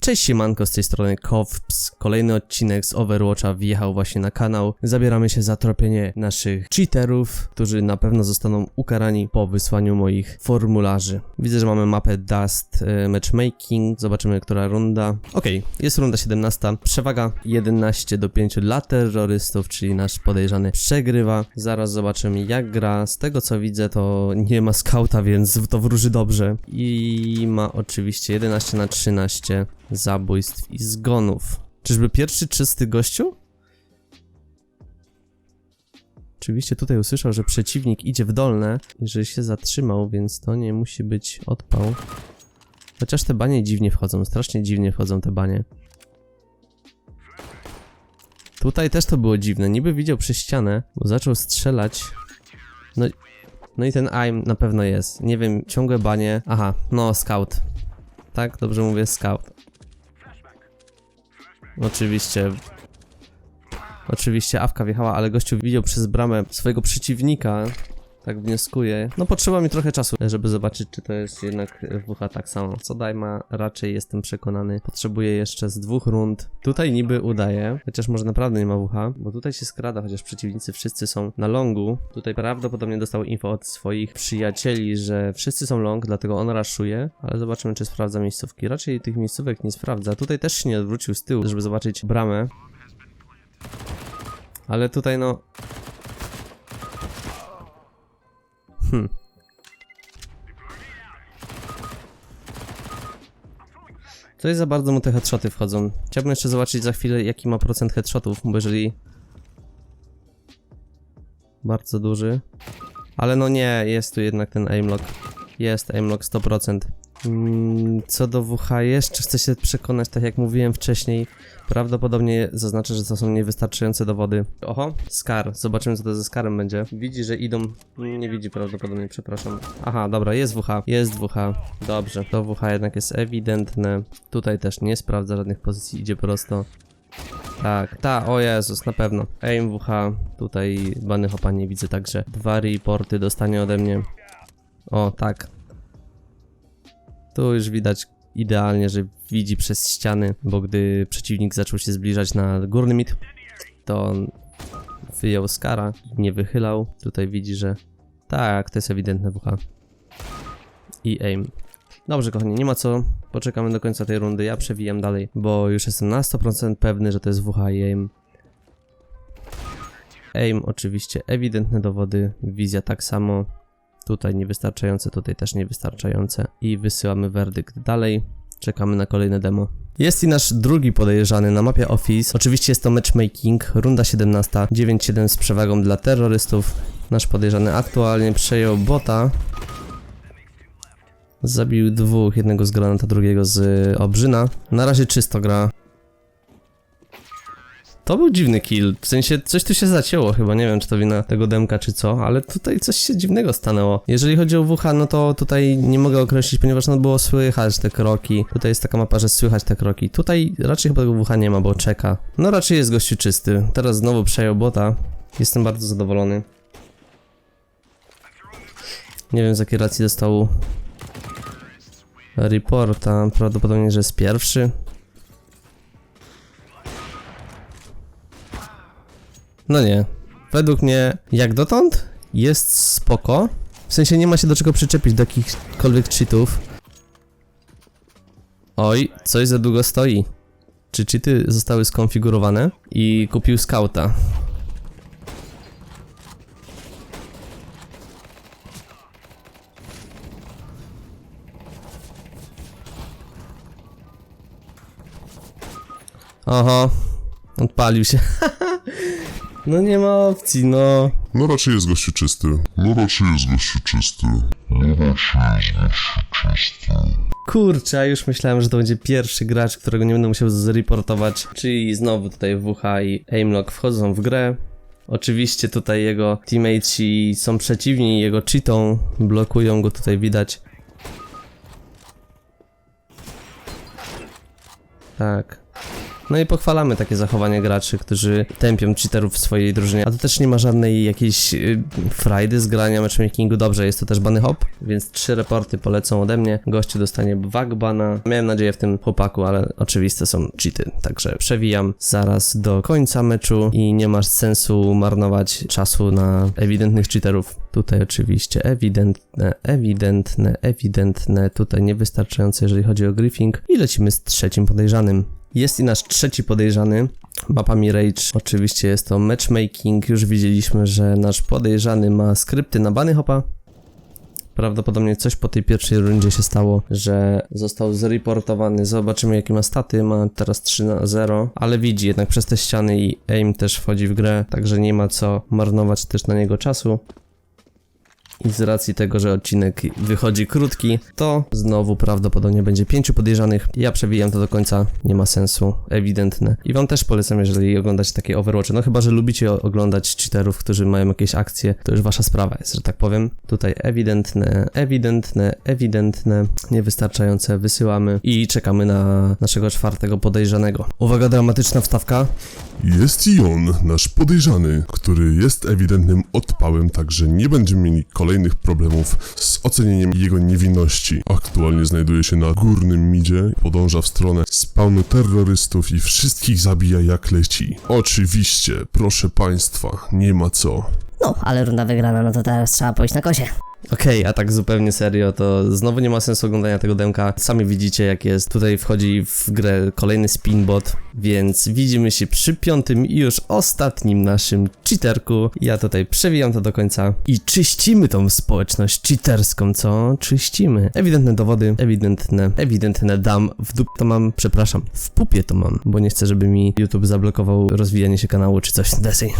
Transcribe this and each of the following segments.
Cześć siemanko, z tej strony Kowps. Kolejny odcinek z Overwatcha wjechał właśnie na kanał. Zabieramy się za tropienie naszych cheaterów, którzy na pewno zostaną ukarani po wysłaniu moich formularzy. Widzę, że mamy mapę Dust e, Matchmaking. Zobaczymy, która runda. Okej, jest runda 17. Przewaga 11 do 5 dla terrorystów, czyli nasz podejrzany przegrywa. Zaraz zobaczymy jak gra. Z tego co widzę, to nie ma skauta, więc to wróży dobrze. I ma oczywiście 11 na 13 zabójstw i zgonów. Czyżby pierwszy czysty gościu? Oczywiście tutaj usłyszał, że przeciwnik idzie w dolne i że się zatrzymał, więc to nie musi być odpał. Chociaż te banie dziwnie wchodzą, strasznie dziwnie wchodzą te banie. Tutaj też to było dziwne, niby widział przez ścianę, bo zaczął strzelać. No, no i ten aim na pewno jest. Nie wiem, ciągłe banie. Aha, no scout. Tak, dobrze mówię, scout. Oczywiście. Oczywiście awka wjechała, ale gościu widział przez bramę swojego przeciwnika. Tak wnioskuję. No potrzeba mi trochę czasu, żeby zobaczyć, czy to jest jednak WH tak samo. Co dajma, raczej jestem przekonany. Potrzebuję jeszcze z dwóch rund. Tutaj niby udaje, chociaż może naprawdę nie ma WH, bo tutaj się skrada, chociaż przeciwnicy wszyscy są na longu. Tutaj prawdopodobnie dostał info od swoich przyjacieli, że wszyscy są long, dlatego on raszuje, ale zobaczymy, czy sprawdza miejscówki. Raczej tych miejscówek nie sprawdza. Tutaj też się nie odwrócił z tyłu, żeby zobaczyć bramę. Ale tutaj no... Hmm. Tutaj za bardzo mu te headshoty wchodzą. Chciałbym jeszcze zobaczyć za chwilę, jaki ma procent headshotów, bo jeżeli... Bardzo duży. Ale no nie, jest tu jednak ten aimlock. Jest aimlock 100%. Mm, Co do WH jeszcze chcę się przekonać, tak jak mówiłem wcześniej. Prawdopodobnie zaznaczę, że to są niewystarczające dowody. Oho, Scar. Zobaczymy co to ze Scarem będzie. Widzi, że idą... Nie widzi prawdopodobnie, przepraszam. Aha, dobra, jest WH. Jest WH. Dobrze, to WH jednak jest ewidentne. Tutaj też nie sprawdza żadnych pozycji, idzie prosto. Tak, ta, o Jezus, na pewno. Aim WH, tutaj bany hopa nie widzę, także dwa reporty dostanie ode mnie. O, tak. Tu już widać idealnie, że widzi przez ściany, bo gdy przeciwnik zaczął się zbliżać na górny mit, to on wyjął skara nie wychylał. Tutaj widzi, że tak, to jest ewidentne WH. I aim. Dobrze, kochani, nie ma co. Poczekamy do końca tej rundy. Ja przewijam dalej, bo już jestem na 100% pewny, że to jest WH i aim. Aim oczywiście ewidentne dowody, wizja tak samo. Tutaj niewystarczające, tutaj też niewystarczające. I wysyłamy werdykt dalej. Czekamy na kolejne demo. Jest i nasz drugi podejrzany na mapie Office. Oczywiście jest to matchmaking, runda 17, 9-7 z przewagą dla terrorystów. Nasz podejrzany aktualnie przejął bota. Zabił dwóch, jednego z granata, drugiego z obrzyna. Na razie czysto gra. To był dziwny kill, w sensie coś tu się zacięło chyba, nie wiem czy to wina tego demka czy co, ale tutaj coś się dziwnego stanęło. Jeżeli chodzi o WH, no to tutaj nie mogę określić, ponieważ no było słychać te kroki. Tutaj jest taka mapa, że słychać te kroki. Tutaj raczej chyba tego WH nie ma, bo czeka. No raczej jest gościu czysty. Teraz znowu przejął bota. Jestem bardzo zadowolony. Nie wiem z jakiej racji dostał reporta, prawdopodobnie, że jest pierwszy. No nie. Według mnie, jak dotąd, jest spoko. W sensie nie ma się do czego przyczepić, do jakichkolwiek cheatów. Oj, coś za długo stoi. Czy cheaty zostały skonfigurowane? I kupił scouta. Oho, odpalił się. no nie ma opcji, no. No raczej jest gościu czysty. No raczej jest gościu czysty. Kurczę, a już myślałem, że to będzie pierwszy gracz, którego nie będę musiał zreportować. Czyli znowu tutaj WH i Aimlock wchodzą w grę. Oczywiście tutaj jego teammatesi są przeciwni, jego cheatą, blokują go tutaj widać. Tak. No i pochwalamy takie zachowanie graczy, którzy tępią cheaterów w swojej drużynie. A to też nie ma żadnej jakiejś yy, frajdy z grania matchmakingu. Dobrze, jest to też bany hop, więc trzy reporty polecą ode mnie. Gościu dostanie wagbana. Miałem nadzieję w tym chłopaku, ale oczywiste są cheaty, także przewijam zaraz do końca meczu i nie ma sensu marnować czasu na ewidentnych cheaterów. Tutaj oczywiście ewidentne, ewidentne, ewidentne, tutaj niewystarczające jeżeli chodzi o griefing i lecimy z trzecim podejrzanym. Jest i nasz trzeci podejrzany, mapa Mirage. Oczywiście jest to matchmaking, już widzieliśmy, że nasz podejrzany ma skrypty na bany hopa. Prawdopodobnie coś po tej pierwszej rundzie się stało, że został zreportowany. Zobaczymy jakie ma staty, ma teraz 3 na 0, ale widzi jednak przez te ściany i aim też wchodzi w grę, także nie ma co marnować też na niego czasu. I z racji tego, że odcinek wychodzi krótki, to znowu prawdopodobnie będzie pięciu podejrzanych. Ja przewijam to do końca, nie ma sensu, ewidentne. I wam też polecam, jeżeli oglądacie takie Overwatche. No chyba, że lubicie oglądać cheaterów, którzy mają jakieś akcje, to już wasza sprawa jest, że tak powiem. Tutaj ewidentne, ewidentne, ewidentne, niewystarczające, wysyłamy i czekamy na naszego czwartego podejrzanego. Uwaga, dramatyczna wstawka. Jest i on, nasz podejrzany, który jest ewidentnym odpałem, także nie będziemy mieli kolejnych problemów z ocenieniem jego niewinności. Aktualnie znajduje się na górnym midzie, podąża w stronę spawnu terrorystów i wszystkich zabija jak leci. Oczywiście, proszę państwa, nie ma co. No, ale runda wygrana, no to teraz trzeba pójść na kosie. Okej, a tak zupełnie serio, to znowu nie ma sensu oglądania tego demka. Sami widzicie jak jest. Tutaj wchodzi w grę kolejny spinbot, więc widzimy się przy piątym i już ostatnim naszym cheaterku. Ja tutaj przewijam to do końca i czyścimy tą społeczność cheaterską, co? Czyścimy. Ewidentne dowody, ewidentne, ewidentne dam. W dup to mam, przepraszam, w pupie to mam, bo nie chcę, żeby mi YouTube zablokował rozwijanie się kanału czy coś. Desej.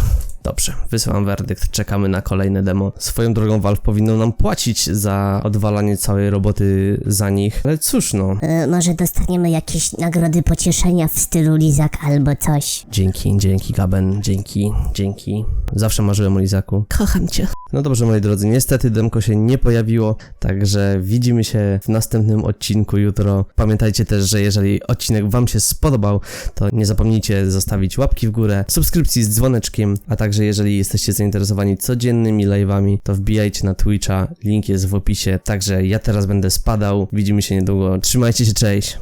Dobrze, wysyłam werdykt, czekamy na kolejne demo. Swoją drogą Valve powinno nam płacić za odwalanie całej roboty za nich, ale cóż no. E, może dostaniemy jakieś nagrody pocieszenia w stylu Lizak albo coś. Dzięki, dzięki Gaben, dzięki, dzięki. Zawsze marzyłem o Lizaku. Kocham cię. No dobrze, moi drodzy, niestety demko się nie pojawiło, także widzimy się w następnym odcinku jutro. Pamiętajcie też, że jeżeli odcinek wam się spodobał, to nie zapomnijcie zostawić łapki w górę, subskrypcji z dzwoneczkiem, a także jeżeli jesteście zainteresowani codziennymi live'ami, to wbijajcie na Twitcha, link jest w opisie. Także ja teraz będę spadał, widzimy się niedługo, trzymajcie się, cześć!